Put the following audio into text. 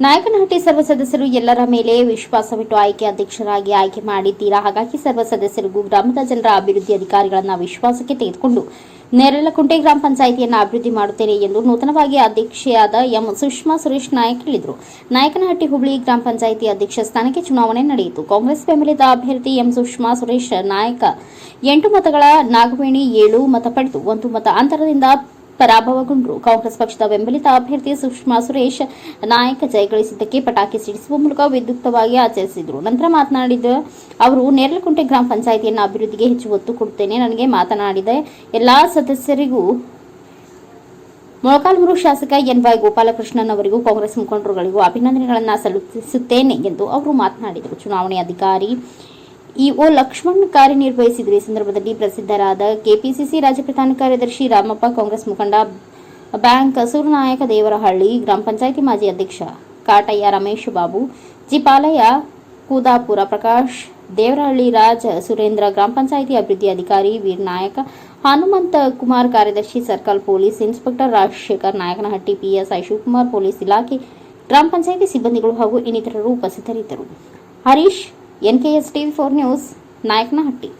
ನಾಯಕನಹಟ್ಟಿ ಸರ್ವ ಸದಸ್ಯರು ಎಲ್ಲರ ಮೇಲೆ ವಿಶ್ವಾಸವಿಟ್ಟು ಆಯ್ಕೆ ಅಧ್ಯಕ್ಷರಾಗಿ ಆಯ್ಕೆ ಮಾಡಿದ್ದೀರಾ? ಹಾಗಾಗಿ ಸರ್ವ ಸದಸ್ಯರಿಗೂ ಗ್ರಾಮದ ಜನರ ಅಭಿವೃದ್ಧಿ ಅಧಿಕಾರಿಗಳನ್ನು ವಿಶ್ವಾಸಕ್ಕೆ ತೆಗೆದುಕೊಂಡು ನೇರಲಕುಂಟೆ ಗ್ರಾಮ ಪಂಚಾಯಿತಿಯನ್ನು ಅಭಿವೃದ್ಧಿ ಮಾಡುತ್ತೇನೆ ಎಂದು ನೂತನವಾಗಿ ಅಧ್ಯಕ್ಷೆಯಾದ ಎಂ ಸುಷ್ಮಾ ಸುರೇಶ್ ನಾಯಕ್ ಹೇಳಿದರು. ನಾಯಕನಹಟ್ಟಿ ಹುಬ್ಳಿ ಗ್ರಾಮ ಪಂಚಾಯಿತಿ ಅಧ್ಯಕ್ಷ ಸ್ಥಾನಕ್ಕೆ ಚುನಾವಣೆ ನಡೆಯಿತು. ಕಾಂಗ್ರೆಸ್ ಬೆಂಬಲಿತ ಅಭ್ಯರ್ಥಿ ಎಂ ಸುಷ್ಮಾ ಸುರೇಶ್ ನಾಯಕ ಎಂಟು ಮತಗಳ ನಾಗವೇಣಿ ಏಳು ಮತ ಪಡೆದು ಒಂದು ಮತ ಅಂತರದಿಂದ ಪರಾಭವಗೊಂಡರು. ಕಾಂಗ್ರೆಸ್ ಪಕ್ಷದ ಬೆಂಬಲಿತ ಅಭ್ಯರ್ಥಿ ಸುಷ್ಮಾ ಸುರೇಶ್, ನಾಯಕ ಜಯಗಳಿಸಿದ್ದಕ್ಕೆ ಪಟಾಕಿ ಸಿಡಿಸುವ ಮೂಲಕ ವಿದ್ಯುಕ್ತವಾಗಿ ಆಚರಿಸಿದರು. ನಂತರ ಮಾತನಾಡಿದ ಅವರು ನೇರಲಕುಂಟೆ ಗ್ರಾಮ ಪಂಚಾಯಿತಿಯನ್ನು ಅಭಿವೃದ್ಧಿಗೆ ಹೆಚ್ಚು ಒತ್ತು ಕೊಡುತ್ತೇನೆ ನನಗೆ ಮಾತನಾಡಿದ ಎಲ್ಲಾ ಸದಸ್ಯರಿಗೂ ಮೊಳಕಾಲ್ಮೂರು ಶಾಸಕ ಎನ್ ವೈ ಗೋಪಾಲಕೃಷ್ಣನ್ ಅವರಿಗೂ ಕಾಂಗ್ರೆಸ್ ಮುಖಂಡರುಗಳಿಗೂ ಅಭಿನಂದನೆಗಳನ್ನು ಸಲ್ಲಿಸುತ್ತೇನೆ ಎಂದು ಅವರು ಮಾತನಾಡಿದರು. ಚುನಾವಣೆ ಅಧಿಕಾರಿ ಇಒ ಲಕ್ಷ್ಮಣ್ ಕಾರ್ಯನಿರ್ವಹಿಸಿದರು. ಈ ಸಂದರ್ಭದಲ್ಲಿ ಪ್ರಸಿದ್ಧರಾದ ಕೆಪಿಸಿಸಿ ರಾಜ್ಯ ಪ್ರಧಾನ ಕಾರ್ಯದರ್ಶಿ ರಾಮಪ್ಪ, ಕಾಂಗ್ರೆಸ್ ಮುಖಂಡ ಬ್ಯಾಂಕ್ ಸೂರ್ಯನಾಯಕ ದೇವರಹಳ್ಳಿ, ಗ್ರಾಮ ಪಂಚಾಯಿತಿ ಮಾಜಿ ಅಧ್ಯಕ್ಷ ಕಾಟಯ್ಯ ರಮೇಶ್ ಬಾಬು ಜಿಪಾಲಯ್ಯ ಕೂದಾಪುರ ಪ್ರಕಾಶ್, ದೇವರಹಳ್ಳಿ ರಾಜ್ ಸುರೇಂದ್ರ, ಗ್ರಾಮ ಪಂಚಾಯಿತಿ ಅಭಿವೃದ್ಧಿ ಅಧಿಕಾರಿ ವೀರ್ ನಾಯಕ, ಹನುಮಂತ ಕುಮಾರ್ ಕಾರ್ಯದರ್ಶಿ circle police inspector Rajashekar Nayakanahatti PSI Shivakumar police ಇಲಾಖೆ, ಗ್ರಾಮ ಪಂಚಾಯಿತಿ ಸಿಬ್ಬಂದಿಗಳು ಹಾಗೂ ಇನ್ನಿತರರು ಉಪಸ್ಥಿತರಿದ್ದರು. Harish NKS TV four news Nayakanahatti